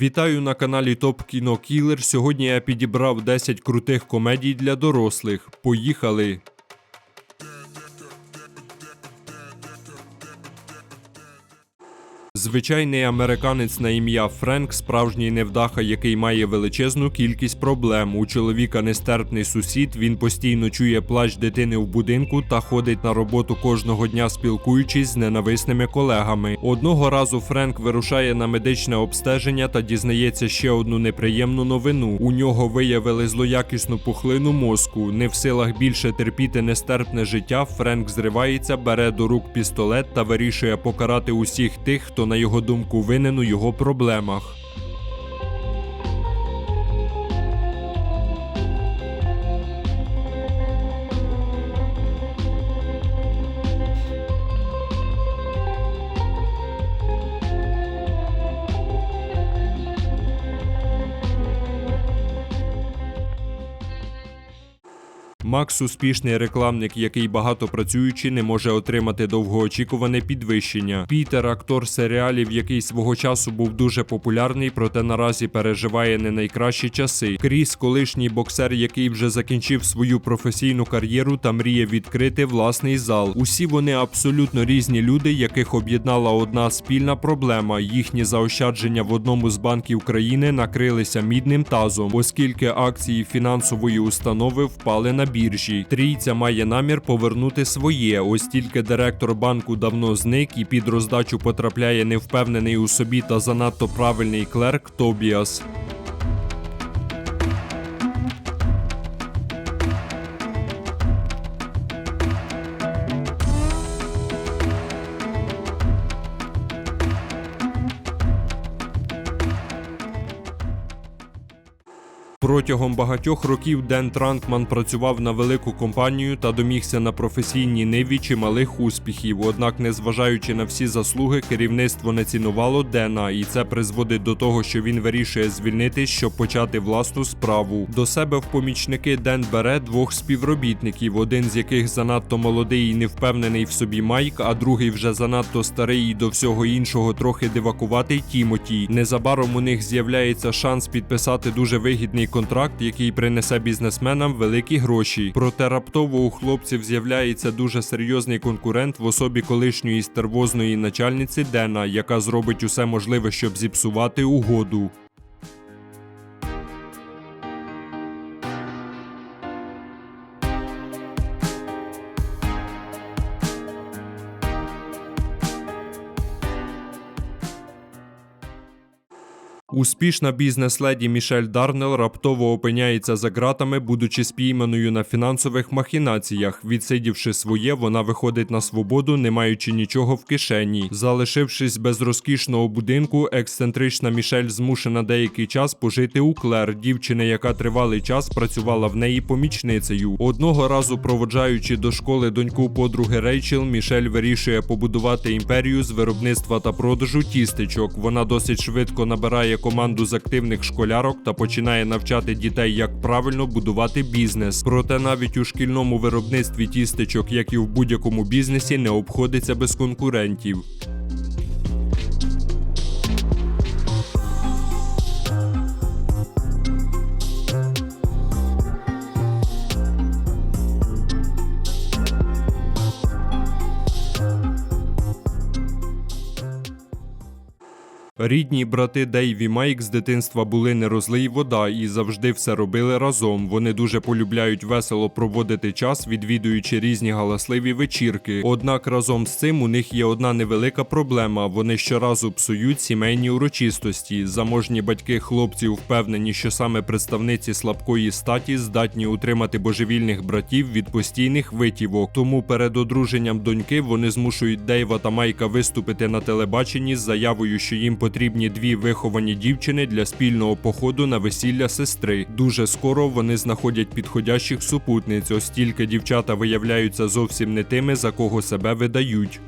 Вітаю на каналі Топ Кіно Кілер. Сьогодні я підібрав 10 крутих комедій для дорослих. Поїхали! Звичайний американець на ім'я Френк, справжній невдаха, який має величезну кількість проблем. У чоловіка нестерпний сусід. Він постійно чує плач дитини в будинку та ходить на роботу кожного дня, спілкуючись з ненависними колегами. Одного разу Френк вирушає на медичне обстеження та дізнається ще одну неприємну новину. У нього виявили злоякісну пухлину мозку. Не в силах більше терпіти нестерпне життя. Френк зривається, бере до рук пістолет та вирішує покарати усіх тих, хто на його думку винен у його проблемах. Макс успішний рекламник, який багато працюючи, не може отримати довгоочікуване підвищення. Пітер, актор серіалів, який свого часу був дуже популярний, проте наразі переживає не найкращі часи. Кріс, колишній боксер, який вже закінчив свою професійну кар'єру та мріє відкрити власний зал. Усі вони абсолютно різні люди, яких об'єднала одна спільна проблема. Їхні заощадження в одному з банків країни накрилися мідним тазом, оскільки акції фінансової установи впали на біржі. Трійця має намір повернути своє. Ось тільки директор банку давно зник і під роздачу потрапляє невпевнений у собі та занадто правильний клерк Тобіас. Протягом багатьох років Ден Транкман працював на велику компанію та домігся на професійній ниві чималих успіхів. Однак, незважаючи на всі заслуги, керівництво не цінувало Дена, і це призводить до того, що він вирішує звільнитись, щоб почати власну справу. До себе в помічники Ден бере двох співробітників, один з яких занадто молодий і невпевнений в собі Майк, а другий вже занадто старий і до всього іншого трохи дивакуватий Тімоті. Незабаром у них з'являється шанс підписати дуже вигідний контракт, який принесе бізнесменам великі гроші. Проте раптово у хлопців з'являється дуже серйозний конкурент в особі колишньої стервозної начальниці Дена, яка зробить усе можливе, щоб зіпсувати угоду. Успішна бізнес-леді Мішель Дарнел раптово опиняється за ґратами, будучи спійманою на фінансових махінаціях. Відсидівши своє, вона виходить на свободу, не маючи нічого в кишені. Залишившись без розкішного будинку, ексцентрична Мішель змушена деякий час пожити у Клер, дівчини, яка тривалий час працювала в неї помічницею. Одного разу, проводжаючи до школи доньку подруги Рейчел, Мішель вирішує побудувати імперію з виробництва та продажу тістечок. Вона досить швидко набирає команду з активних школярок та починає навчати дітей, як правильно будувати бізнес. Проте навіть у шкільному виробництві тістечок, як і в будь-якому бізнесі, не обходиться без конкурентів. Рідні брати Дейв і Майк з дитинства були не розлий вода і завжди все робили разом. Вони дуже полюбляють весело проводити час, відвідуючи різні галасливі вечірки. Однак разом з цим у них є одна невелика проблема: вони щоразу псують сімейні урочистості. Заможні батьки хлопців впевнені, що саме представниці слабкої статі здатні утримати божевільних братів від постійних витівок. Тому перед одруженням доньки вони змушують Дейва та Майка виступити на телебаченні з заявою, що їм потрібні дві виховані дівчини для спільного походу на весілля сестри. Дуже скоро вони знаходять підходящих супутниць, ось тільки дівчата виявляються зовсім не тими, за кого себе видають.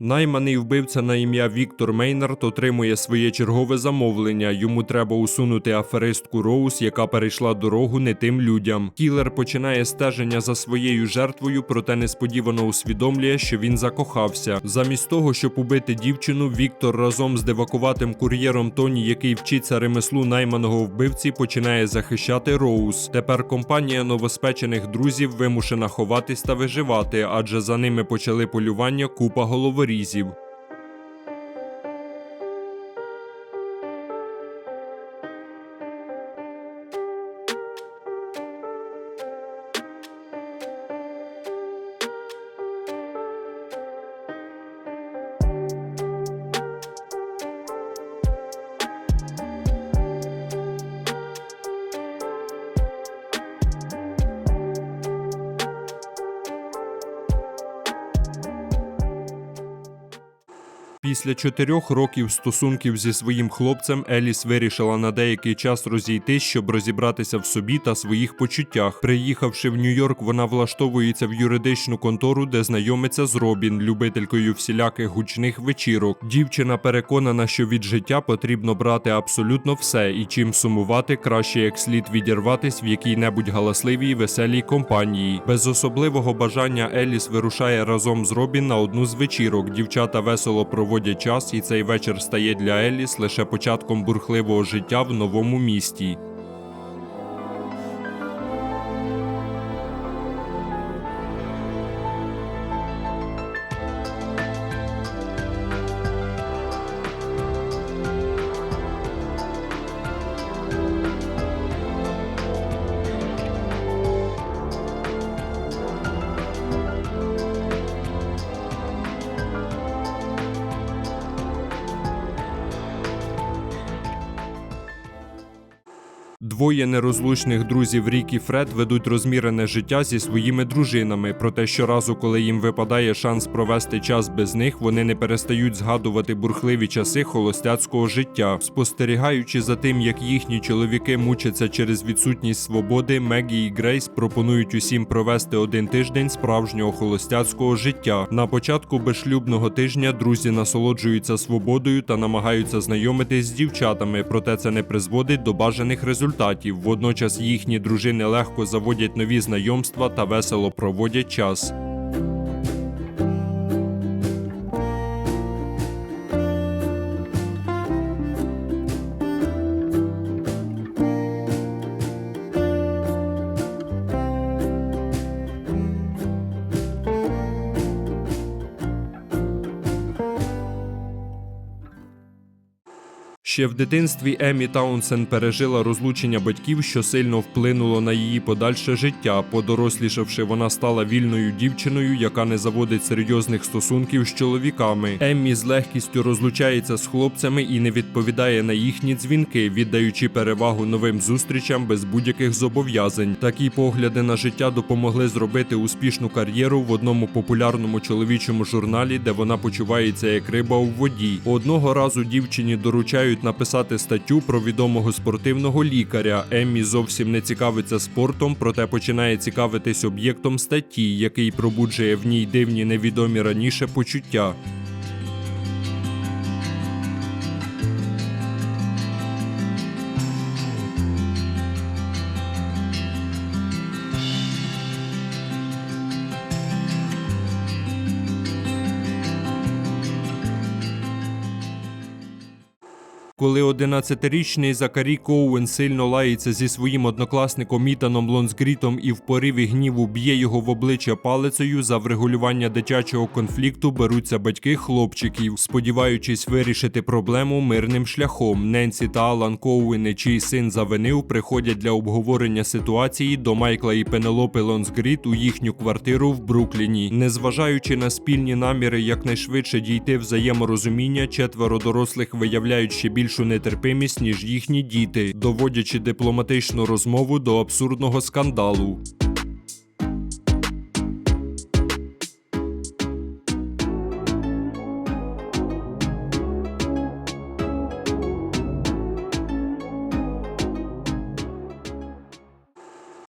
Найманий вбивця на ім'я Віктор Мейнард отримує своє чергове замовлення. Йому треба усунути аферистку Роуз, яка перейшла дорогу не тим людям. Кілер починає стеження за своєю жертвою, проте несподівано усвідомлює, що він закохався. Замість того, щоб убити дівчину, Віктор разом з девакуватим кур'єром Тоні, який вчиться ремеслу найманого вбивці, починає захищати Роуз. Тепер компанія новоспечених друзів вимушена ховатись та виживати, адже за ними почали полювання купа головорізів. Після чотирьох років стосунків зі своїм хлопцем Еліс вирішила на деякий час розійтись, щоб розібратися в собі та своїх почуттях. Приїхавши в Нью-Йорк, вона влаштовується в юридичну контору, де знайомиться з Робін, любителькою всіляких гучних вечірок. Дівчина переконана, що від життя потрібно брати абсолютно все, і чим сумувати, краще як слід відірватись в якій-небудь галасливій веселій компанії. Без особливого бажання Еліс вирушає разом з Робін на одну з вечірок. Дівчата весело проводять час, і цей вечір стає для Еліс лише початком бурхливого життя в новому місті. Двоє нерозлучних друзів Рік і Фред ведуть розмірене життя зі своїми дружинами. Проте щоразу, коли їм випадає шанс провести час без них, вони не перестають згадувати бурхливі часи холостяцького життя. Спостерігаючи за тим, як їхні чоловіки мучаться через відсутність свободи, Мегі і Грейс пропонують усім провести один тиждень справжнього холостяцького життя. На початку безшлюбного тижня друзі насолоджуються свободою та намагаються знайомитись з дівчатами, проте це не призводить до бажаних результатів. Водночас їхні дружини легко заводять нові знайомства та весело проводять час. Ще в дитинстві Емі Таунсен пережила розлучення батьків, що сильно вплинуло на її подальше життя. Подорослішавши, вона стала вільною дівчиною, яка не заводить серйозних стосунків з чоловіками. Еммі з легкістю розлучається з хлопцями і не відповідає на їхні дзвінки, віддаючи перевагу новим зустрічам без будь-яких зобов'язань. Такі погляди на життя допомогли зробити успішну кар'єру в одному популярному чоловічому журналі, де вона почувається як риба у воді. Одного разу дівчині доручають написати статтю про відомого спортивного лікаря. Еммі зовсім не цікавиться спортом, проте починає цікавитись об'єктом статті, який пробуджує в ній дивні невідомі раніше почуття. Коли 11-річний Закарі Коуен сильно лається зі своїм однокласником Ітаном Лонсгрітом і в пориві гніву б'є його в обличчя палицею, за врегулювання дитячого конфлікту беруться батьки хлопчиків, сподіваючись вирішити проблему мирним шляхом. Ненсі та Алан Коуени, чий син завинив, приходять для обговорення ситуації до Майкла і Пенелопи Лонсгріт у їхню квартиру в Брукліні. Незважаючи на спільні наміри якнайшвидше дійти взаєморозуміння, четверо дорослих виявляють ще більшу нетерпимість, ніж їхні діти, доводячи дипломатичну розмову до абсурдного скандалу.